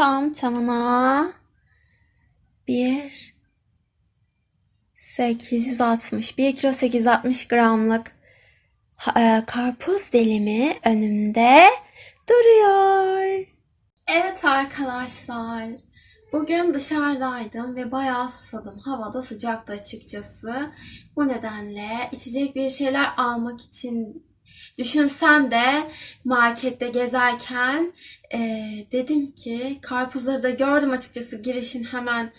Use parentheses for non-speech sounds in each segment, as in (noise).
tam tamına bir 860 1 kilo 860 gramlık e, karpuz dilimi önümde duruyor. Evet arkadaşlar. Bugün dışarıdaydım ve bayağı susadım. Havada sıcaktı açıkçası. Bu nedenle içecek bir şeyler almak için düşünsem de markette gezerken eee, dedim ki karpuzları da gördüm açıkçası girişin hemen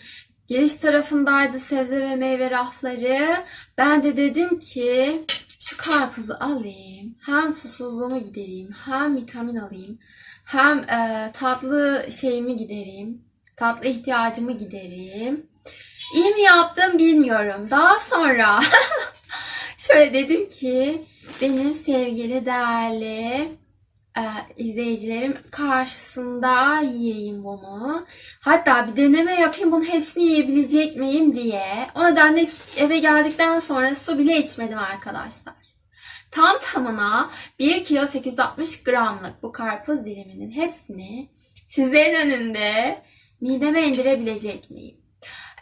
giriş tarafındaydı sebze ve meyve rafları. Ben de dedim ki şu karpuzu alayım. Hem susuzluğumu gidereyim, hem vitamin alayım, hem eee, tatlı şeyimi gidereyim. Tatlı ihtiyacımı gidereyim. İyi mi yaptım bilmiyorum. Daha sonra (laughs) şöyle dedim ki benim sevgili değerli e, izleyicilerim karşısında yiyeyim bunu. Hatta bir deneme yapayım bunun hepsini yiyebilecek miyim diye. O nedenle eve geldikten sonra su bile içmedim arkadaşlar. Tam tamına 1 kilo 860 gramlık bu karpuz diliminin hepsini sizlerin önünde mideme indirebilecek miyim?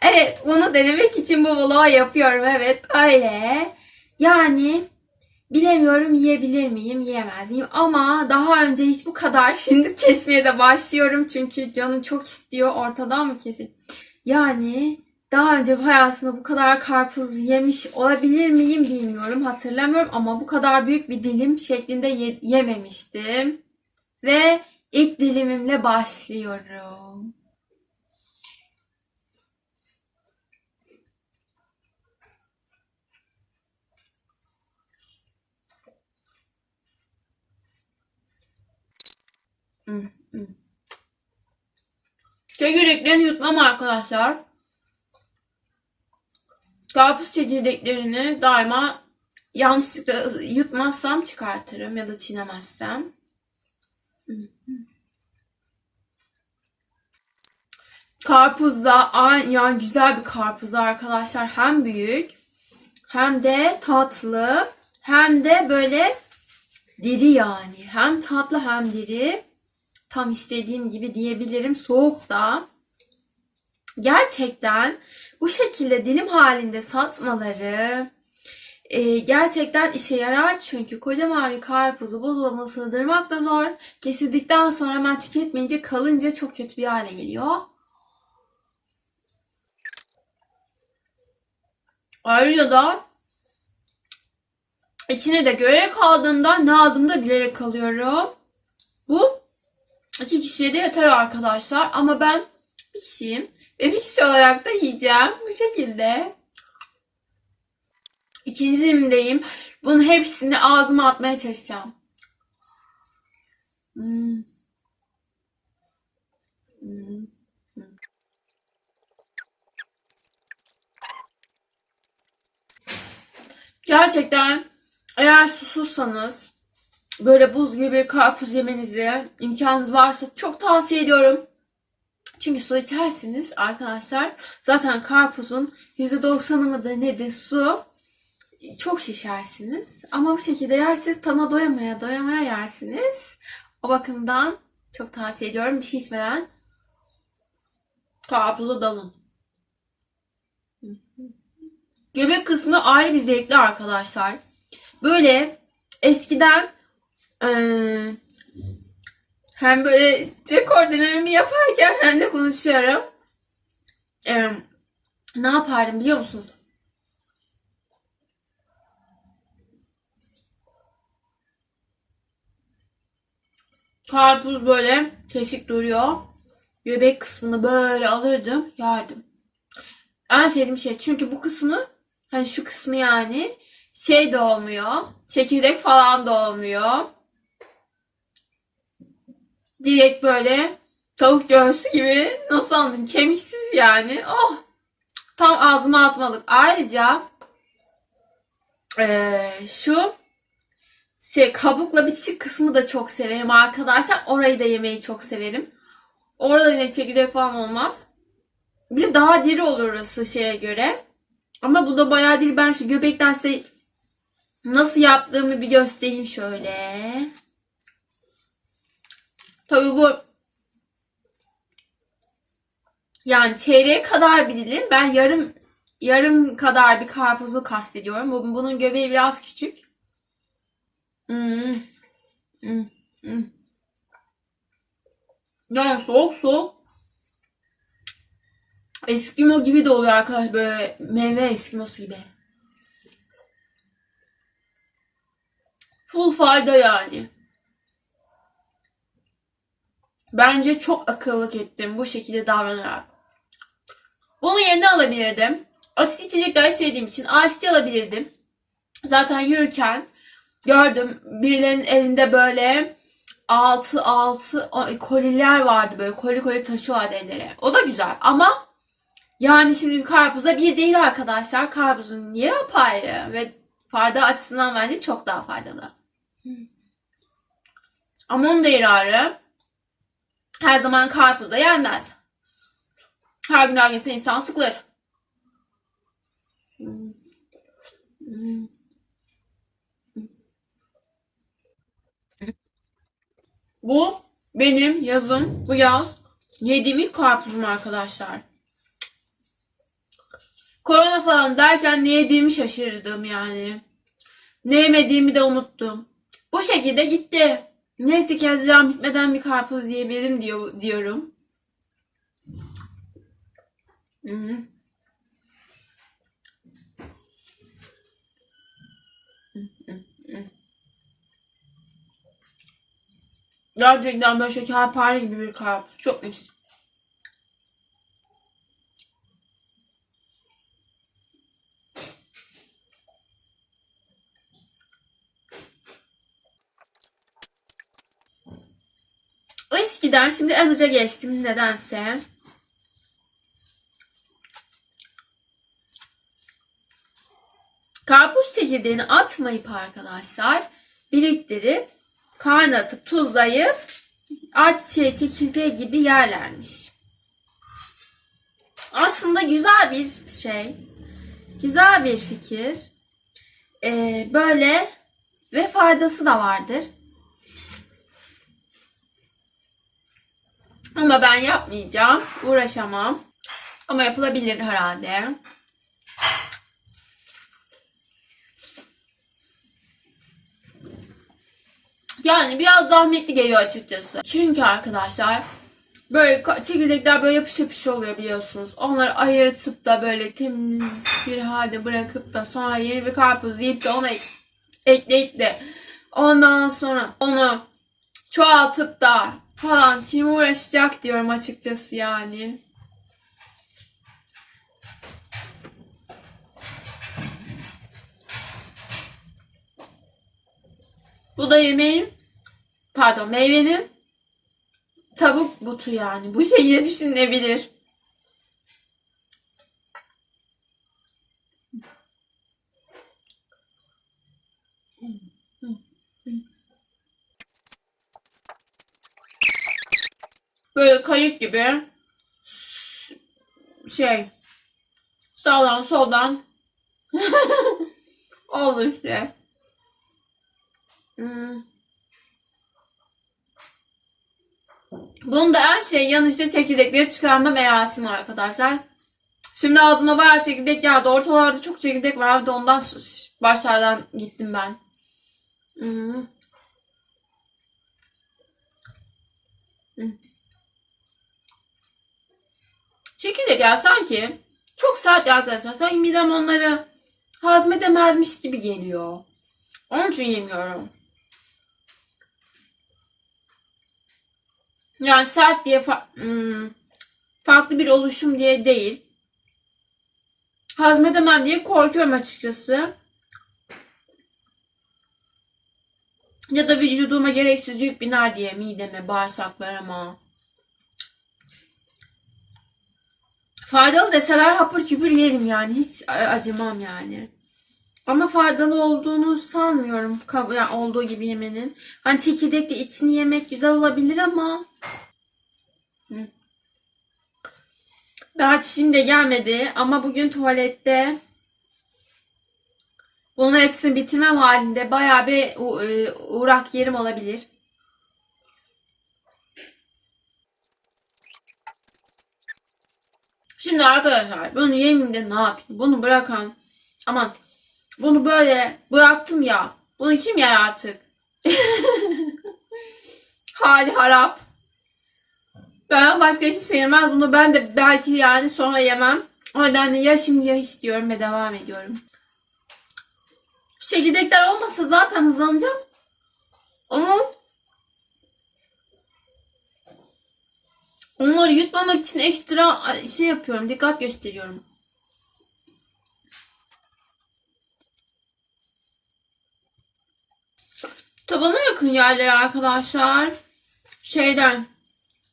Evet bunu denemek için bu vlogu yapıyorum. Evet öyle. Yani bilemiyorum yiyebilir miyim yiyemez miyim ama daha önce hiç bu kadar (laughs) şimdi kesmeye de başlıyorum çünkü canım çok istiyor ortadan mı keseyim? Yani daha önce hayatımda bu kadar karpuz yemiş olabilir miyim bilmiyorum hatırlamıyorum ama bu kadar büyük bir dilim şeklinde ye- yememiştim. Ve ilk dilimimle başlıyorum. Hmm, hmm. Çekirdeklerini yutmam arkadaşlar. Karpuz çekirdeklerini daima yanlışlıkla yutmazsam çıkartırım ya da çiğnemezsem. Karpuz da ay- yani güzel bir karpuz arkadaşlar. Hem büyük hem de tatlı hem de böyle diri yani. Hem tatlı hem diri. Tam istediğim gibi diyebilirim. Soğuk da. Gerçekten bu şekilde dilim halinde satmaları e, gerçekten işe yarar. Çünkü koca mavi karpuzu buzdolabına sığdırmak da zor. Kesildikten sonra hemen tüketmeyince kalınca çok kötü bir hale geliyor. Ayrıca da içine de göre kaldığımda ne aldığımı da bilerek kalıyorum. Bu iki kişiye de yeter arkadaşlar. Ama ben bir kişiyim. Ve bir kişi olarak da yiyeceğim. Bu şekilde. İkinci dilimdeyim. Bunun hepsini ağzıma atmaya çalışacağım. Hmm. Hmm. Gerçekten eğer susuzsanız böyle buz gibi bir karpuz yemenizi imkanınız varsa çok tavsiye ediyorum. Çünkü su içerseniz arkadaşlar zaten karpuzun %90'ı mıdır nedir su çok şişersiniz. Ama bu şekilde yerseniz tana doyamaya doyamaya yersiniz. O bakımdan çok tavsiye ediyorum bir şey içmeden karpuza dalın. Göbek kısmı ayrı bir zevkli arkadaşlar. Böyle eskiden eee, hem böyle rekor denememi yaparken hem de konuşuyorum. Eee, ne yapardım biliyor musunuz? Karpuz böyle kesik duruyor. Göbek kısmını böyle alırdım, yerdim. En sevdiğim şey çünkü bu kısmı hani şu kısmı yani şey de olmuyor. Çekirdek falan da olmuyor. Direkt böyle tavuk göğsü gibi nasıl anlatayım kemiksiz yani. Oh tam ağzıma atmalık. Ayrıca eee, şu şey kabukla bitişik kısmı da çok severim arkadaşlar. Orayı da yemeyi çok severim. Orada yine çekirdek falan olmaz. Bir de daha diri olur orası şeye göre. Ama bu da bayağı diri. Ben şu göbekten size nasıl yaptığımı bir göstereyim şöyle. Tabii bu Yani çeyreğe kadar bir dilim. Ben yarım yarım kadar bir karpuzu kastediyorum. Bu- Bunun göbeği biraz küçük. Hmm. Hmm. Hmm. Yani soğuk soğuk. Eskimo gibi de oluyor arkadaş böyle meyve eskimosu gibi. Full fayda yani. Bence çok akıllık ettim bu şekilde davranarak. Bunu yerine alabilirdim. Asit içecekler içmediğim için asit alabilirdim. Zaten yürürken gördüm birilerinin elinde böyle altı altı ay, koliler vardı böyle koli koli taşıyorlardı ellere. O da güzel ama yani şimdi karpuza bir değil arkadaşlar. Karpuzun yeri apayrı ve fayda açısından bence çok daha faydalı. Ama onun da yeri ayrı. Her zaman karpuz yenmez. Her gün her gün insan sıkılır. Bu benim yazın bu yaz yediğim ilk karpuzum arkadaşlar. Korona falan derken ne yediğimi şaşırdım yani. Ne yemediğimi de unuttum. Bu şekilde gitti. Neyse ki Haziran bitmeden bir karpuz yiyebilirim diyor, diyorum. Hı. Gerçekten böyle şekerpare gibi bir karpuz. Çok nefis. Eskiden şimdi en uca geçtim nedense. Karpuz çekirdeğini atmayıp arkadaşlar biriktirip kaynatıp tuzlayıp ayçiçeği çekirdeği gibi yerlermiş. Aslında güzel bir şey. Güzel bir fikir. Ee, böyle ve faydası da vardır. Ama ben yapmayacağım. Uğraşamam. Ama yapılabilir herhalde. Yani biraz zahmetli geliyor açıkçası. Çünkü arkadaşlar böyle çekirdekler böyle yapış yapış oluyor biliyorsunuz. Onları ayırtıp da böyle temiz bir halde bırakıp da sonra yeni bir karpuz yiyip de ona ek- ekleyip de ondan sonra onu çoğaltıp da falan kim uğraşacak diyorum açıkçası yani. Bu da yemeğin pardon meyvenin tavuk butu yani. Bu şekilde düşünülebilir. Böyle kayık gibi şey sağdan soldan (laughs) oldu işte. Hmm. Da her şey yanlışta çekirdekleri çıkarma merasimi arkadaşlar. Şimdi ağzıma bayağı çekirdek geldi. Ortalarda çok çekirdek var. Bir de ondan başlardan gittim ben. Hmm. Hmm. Çekirdekler sanki çok sert arkadaşlar. Sanki midem onları hazmedemezmiş gibi geliyor. Onun için yemiyorum. Yani sert diye fa- hmm, farklı bir oluşum diye değil. Hazmedemem diye korkuyorum açıkçası. Ya da vücuduma gereksiz yük biner diye mideme, bağırsaklarıma. Faydalı deseler hapır küpür yerim yani. Hiç acımam yani. Ama faydalı olduğunu sanmıyorum. Yani olduğu gibi yemenin. Hani çekirdekle içini yemek güzel olabilir ama daha çişim de gelmedi ama bugün tuvalette bunun hepsini bitirmem halinde bayağı bir e, uğrak yerim olabilir. Şimdi arkadaşlar bunu de ne yapayım? Bunu bırakan aman bunu böyle bıraktım ya. Bunu kim yer artık? (laughs) Hali harap. Ben başka kimse yemez bunu. Ben de belki yani sonra yemem. O nedenle ya şimdi ya hiç diyorum ve devam ediyorum. Şu çekirdekler olmasa zaten hızlanacağım. Ama onları yutmamak için ekstra şey yapıyorum. Dikkat gösteriyorum. Tabana yakın yerlere arkadaşlar. Şeyden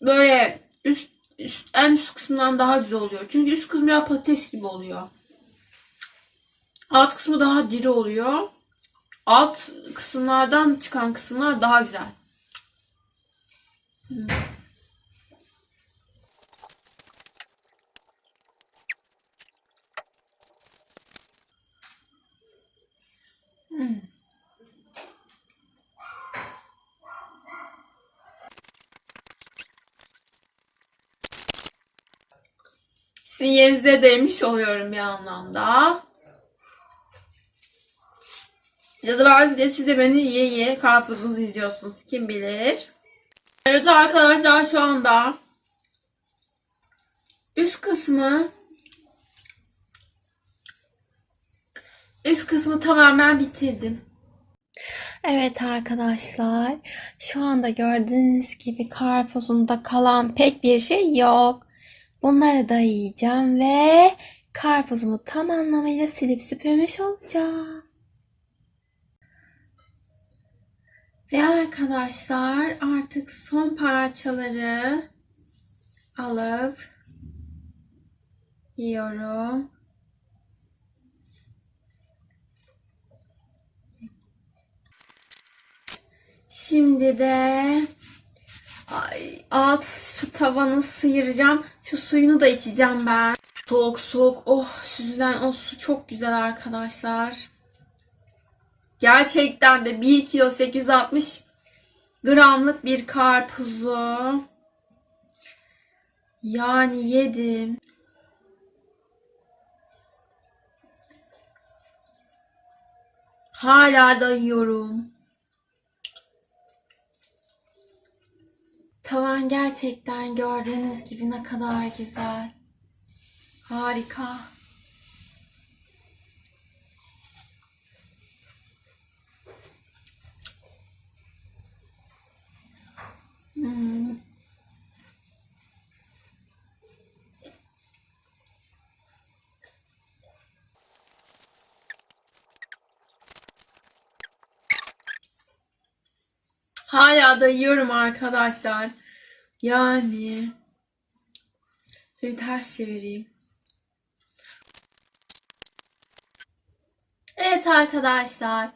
böyle üst, üst en üst kısımdan daha güzel oluyor. Çünkü üst kısmı biraz patates gibi oluyor. Alt kısmı daha diri oluyor. Alt kısımlardan çıkan kısımlar daha güzel. Hmm. Sizin yerinize değmiş oluyorum bir anlamda. Ya da belki de siz de beni yiye yiye karpuzunuz izliyorsunuz. Kim bilir. Evet arkadaşlar şu anda üst kısmı üst kısmı tamamen bitirdim. Evet arkadaşlar şu anda gördüğünüz gibi karpuzumda kalan pek bir şey yok. Bunları da yiyeceğim ve karpuzumu tam anlamıyla silip süpürmüş olacağım. Ve arkadaşlar artık son parçaları alıp yiyorum. Şimdi de ay, alt şu tavanı sıyıracağım. Şu suyunu da içeceğim ben. Soğuk soğuk. Oh süzülen o su çok güzel arkadaşlar. Gerçekten de 1 kilo 860 gramlık bir karpuzu yani yedim. Hala da yiyorum. Tavan gerçekten gördüğünüz gibi ne kadar güzel. Harika. Hmm. Hala da yiyorum arkadaşlar. Yani şöyle ters çevireyim. Evet arkadaşlar.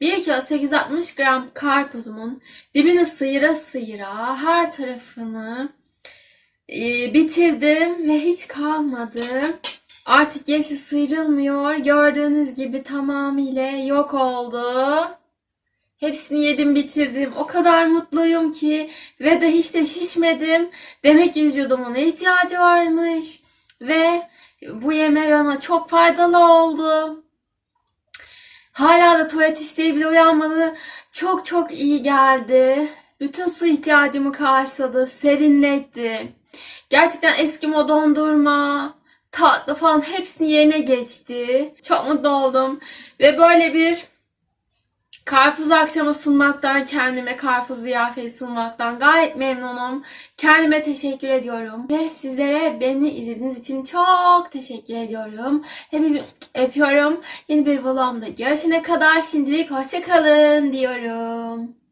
1 kilo 860 gram karpuzumun dibini sıyıra sıyıra her tarafını e, bitirdim ve hiç kalmadı. Artık gerisi sıyrılmıyor. Gördüğünüz gibi tamamıyla yok oldu. Hepsini yedim bitirdim. O kadar mutluyum ki ve de hiç de şişmedim. Demek ki vücudumun ihtiyacı varmış ve bu yeme bana çok faydalı oldu. Hala da tuvalet isteği bile uyanmadı. Çok çok iyi geldi. Bütün su ihtiyacımı karşıladı, serinletti. Gerçekten Eskimo dondurma, tatlı falan hepsini yerine geçti. Çok mutlu oldum. Ve böyle bir karpuz akşamı sunmaktan, kendime karpuz ziyafeti sunmaktan gayet memnunum. Kendime teşekkür ediyorum. Ve sizlere beni izlediğiniz için çok teşekkür ediyorum. Hepinizi öpüyorum. Yeni bir vlogumda görüşene kadar şimdilik hoşçakalın diyorum.